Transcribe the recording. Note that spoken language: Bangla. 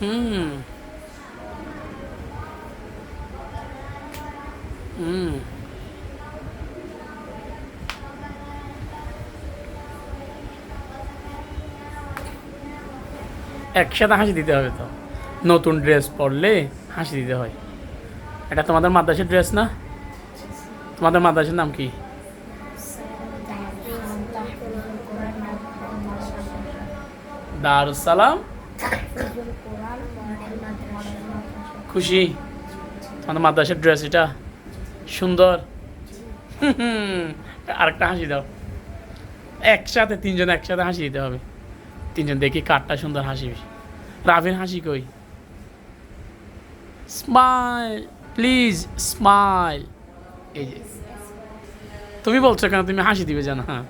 হুম হুম একসাথে হাসি দিতে হবে তো। নতুন ড্রেস পরলে হাসি দিতে হয়। এটা তোমাদের মাদ্রাসার ড্রেস না? তোমাদের মাদ্রাসার নাম কি? দারুসালাম খুশি? তোমাদের মাদ্রাসার ড্রেস এটা সুন্দর। আরেকটা হাসি দাও। একসাথে তিনজন একসাথে হাসি দিতে হবে। তিনজন দেখি কারটা সুন্দর হাসি। রাভির হাসি কই? স্মাইল প্লিজ স্মাইল এই যে। তুমি বলছো কেন, তুমি হাসি দিবে জানো হ্যাঁ।